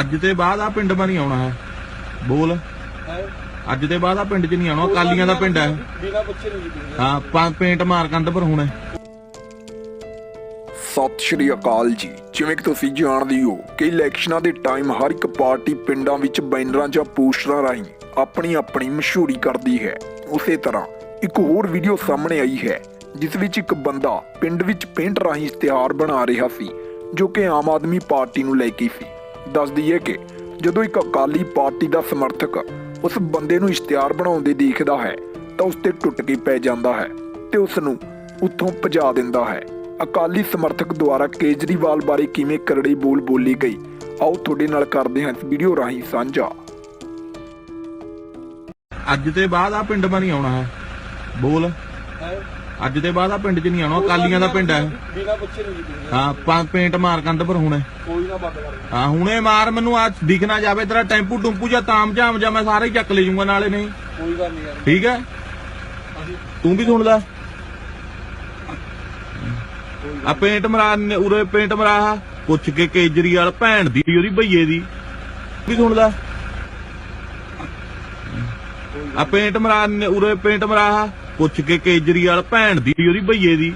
ਅੱਜ ਤੇ ਬਾਅਦ ਆ ਪਿੰਡ ਮਾ ਨਹੀਂ ਆਉਣਾ ਹੈ। ਬੋਲ। ਅੱਜ ਤੇ ਬਾਅਦ ਆ ਪਿੰਡ 'ਚ ਨਹੀਂ ਆਉਣਾ ਕਾਲੀਆਂ ਦਾ ਪਿੰਡ ਹੈ। ਬਿਨਾ ਪੁੱਛੇ ਨਹੀਂ ਜੀ ਹਾਂ ਪਾ- ਪੇਂਟ ਮਾਰ ਕੰਧ ਪਰ ਹੁਣੇ। ਸਤਿ ਸ਼੍ਰੀ ਅਕਾਲ ਜੀ। ਜਿਵੇਂ ਕਿ ਤੁਸੀਂ ਜਾਣਦੇ ਹੋ ਕਿ ਇਲੈਕਸ਼ਨਾਂ ਦੇ ਟਾਈਮ ਹਰ ਇੱਕ ਪਾਰਟੀ ਪਿੰਡਾਂ ਵਿੱਚ ਬੈਨਰਾਂ ਜਾਂ ਪੋਸਟਰਾਂ ਰਾਹੀਂ ਆਪਣੀ ਆਪਣੀ ਮਸ਼ਹੂਰੀ ਕਰਦੀ ਹੈ। ਉਸੇ ਤਰ੍ਹਾਂ ਇੱਕ ਹੋਰ ਵੀਡੀਓ ਸਾਹਮਣੇ ਆਈ ਹੈ ਜਿਸ ਵਿੱਚ ਇੱਕ ਬੰਦਾ ਪਿੰਡ ਵਿੱਚ ਪੇਂਟ ਰਾਹੀਂ ਇਸ਼ਤਿਹਾਰ ਬਣਾ ਰਿਹਾ ਸੀ ਜੋ ਕਿ ਆਮ ਆਦਮੀ ਪਾਰਟੀ ਨੂੰ ਲੈ ਕੇ ਸੀ। ਦੱਸ ਦਈਏ ਕਿ ਜਦੋਂ ਇੱਕ ਅਕਾਲੀ ਪਾਰਟੀ ਦਾ ਸਮਰਥਕ ਉਸ ਬੰਦੇ ਨੂੰ ਇਸ਼ਤਿਹਾਰ ਬਣਾਉਂਦੇ ਦੇਖਦਾ ਹੈ ਤਾਂ ਉਸ ਤੇ ਟੁੱਟ ਕੇ ਪੈ ਜਾਂਦਾ ਹੈ ਤੇ ਉਸ ਨੂੰ ਉੱਥੋਂ ਭਜਾ ਦਿੰਦਾ ਹੈ। ਅਕਾਲੀ ਸਮਰਥਕ ਦੁਆਰਾ ਕੇਜਰੀਵਾਲ ਬਾਰੇ ਕਿਵੇਂ ਕਰੜੀ ਬੋਲ ਬੋਲੀ ਗਈ ਆਓ ਤੁਹਾਡੇ ਨਾਲ ਕਰਦੇ ਹਾਂ ਇਸ ਵੀਡੀਓ ਰਾਹੀਂ ਸਾਂਝਾ। ਅੱਜ ਤੇ ਬਾਅਦ ਆ ਪਿੰਡ ਨਹੀਂ ਆਉਣਾ ਹੈ। ਬੋਲ। ਹੈ? ਅੱਜ ਤੇ ਬਾਅਦ ਆ ਪਿੰਡ 'ਚ ਨਹੀਂ ਆਉਣਾ ਕਾਲੀਆਂ ਦਾ ਪਿੰਡ ਹੈ ਬਿਨਾ ਪੁੱਛੇ ਨਹੀਂ ਜੀ ਹਾਂ ਪਾ- ਪੇਂਟ ਮਾਰ ਕੰਧ ਪਰ ਹੁਣੇ। ਕੋਈ ਨਾ ਬੰਦ ਕਰ ਹਾਂ ਹੁਣੇ ਮਾਰ ਮੈਨੂੰ ਆ ਦਿਖ ਨਾ ਜਾਵੇ ਤੇਰਾ ਟੈਂਪੂ ਟੁੰਪੂ ਜਾਂ ਤਾਮ ਝਾਮ ਜਾਂ ਮੈਂ ਸਾਰੇ ਹੀ ਚੱਕ ਲੈ ਜਾਊਂਗਾ ਨਾਲੇ ਨਹੀਂ। ਕੋਈ ਗੱਲ ਨਹੀਂ ਯਾਰ। ਠੀਕ ਹੈ ਅਸੀਂ ਤੂੰ ਵੀ ਸੁਣਦਾ ਆ ਪੇਂਟ ਮਰਾ ਨੇ- ਉਰੇ ਪੇਂਟ ਮਰਾ ਪੁੱਛ ਕੇ ਕੇਜਰੀਵਾਲ ਭੈਣ ਦੀ ਉਹਦੀ ਭਈਏ ਦੀ। ਵੀ ਸੁਣਦਾ ਆ ਪੇਂਟ ਮਰਾ ਨੇ- ਉਰੇ ਪੇਂਟ ਮਰਾ ਪੁੱਛ ਕੇ ਕੇਜਰੀਵਾਲ ਭੈਣ ਦੀ ਉਹਦੀ ਭਈਏ ਦੀ।